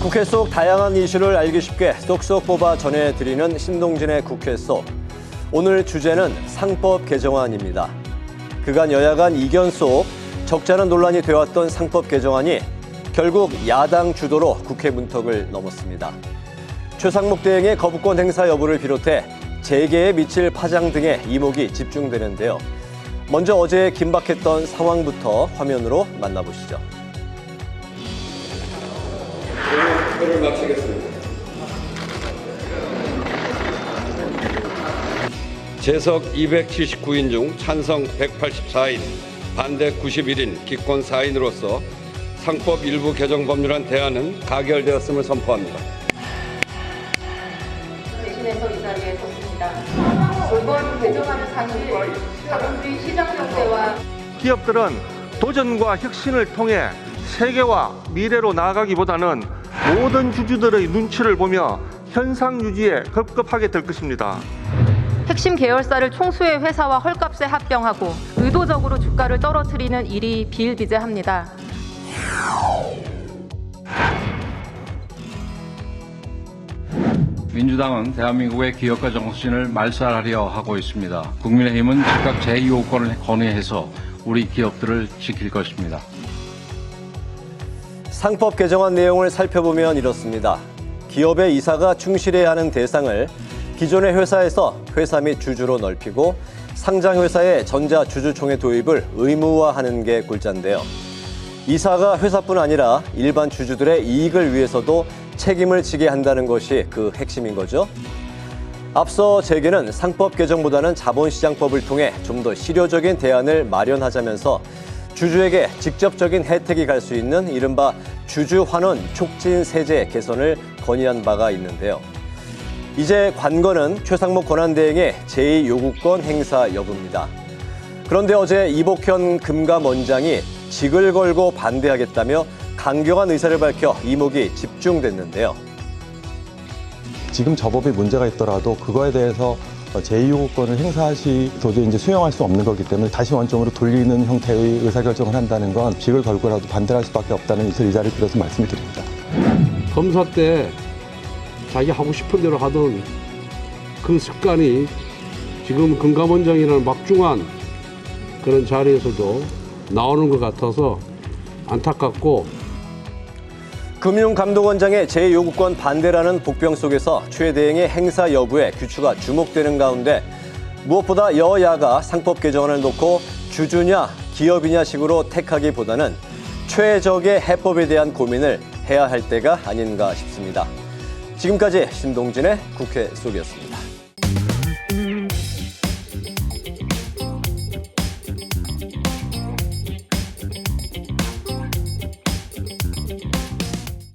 국회 속 다양한 이슈를 알기 쉽게 쏙쏙 뽑아 전해드리는 신동진의 국회 속. 오늘 주제는 상법 개정안입니다. 그간 여야 간 이견 속 적잖은 논란이 되었던 상법 개정안이 결국 야당 주도로 국회 문턱을 넘었습니다. 최상목 대행의 거부권 행사 여부를 비롯해 재계에 미칠 파장 등의 이목이 집중되는데요. 먼저 어제 긴박했던 상황부터 화면으로 만나보시죠. 표를 마치겠습니다. 재석 279인 중 찬성 184인, 반대 91인, 기권 4인으로서 상법 일부 개정 법률안 대안은 가결되었음을 선포합니다. 대신해서 이 자리에 섰습니다. 올벌 개정하는 상임권, 자본주의 시장 경제와 기업들은 도전과 혁신을 통해 세계와 미래로 나아가기보다는 모든 주주들의 눈치를 보며 현상 유지에 급급하게 될 것입니다. 핵심 계열사를 총수의 회사와 헐값에 합병하고 의도적으로 주가를 떨어뜨리는 일이 비일비재합니다. 민주당은 대한민국의 기업가 정신을 말살하려 하고 있습니다. 국민의힘은 즉각 제2호권을 건의해서 우리 기업들을 지킬 것입니다. 상법 개정안 내용을 살펴보면 이렇습니다. 기업의 이사가 충실해야 하는 대상을 기존의 회사에서 회사 및 주주로 넓히고 상장 회사의 전자 주주총회 도입을 의무화하는 게 골자인데요. 이사가 회사뿐 아니라 일반 주주들의 이익을 위해서도 책임을 지게 한다는 것이 그 핵심인 거죠. 앞서 재계는 상법 개정보다는 자본시장법을 통해 좀 더 실효적인 대안을 마련하자면서 주주에게 직접적인 혜택이 갈 수 있는 이른바 주주환원 촉진 세제 개선을 건의한 바가 있는데요. 이제 관건은 최상목 권한대행의 제2요구권 행사 여부입니다. 그런데 어제 이복현 금감원장이 직을 걸고 반대하겠다며 강경한 의사를 밝혀 이목이 집중됐는데요. 지금 저 법에 문제가 있더라도 그거에 대해서 제2요구권을 행사하시 도저히 이제 수용할 수 없는 거기 때문에 다시 원점으로 돌리는 형태의 의사결정을 한다는 건 직을 걸고라도 반대할 수밖에 없다는 것을 이 자리를 빌어서 말씀을 드립니다. 검사 때 자기 하고 싶은 대로 하던 그 습관이 지금 금감원장이라는 막중한 그런 자리에서도 나오는 것 같아서 안타깝고 금융감독원장의 제2요구권 반대라는 복병 속에서 최 대행의 행사 여부에 규추가 주목되는 가운데 무엇보다 여야가 상법 개정안을 놓고 주주냐 기업이냐 식으로 택하기보다는 최적의 해법에 대한 고민을 해야 할 때가 아닌가 싶습니다. 지금까지 신동진의 국회 속이었습니다.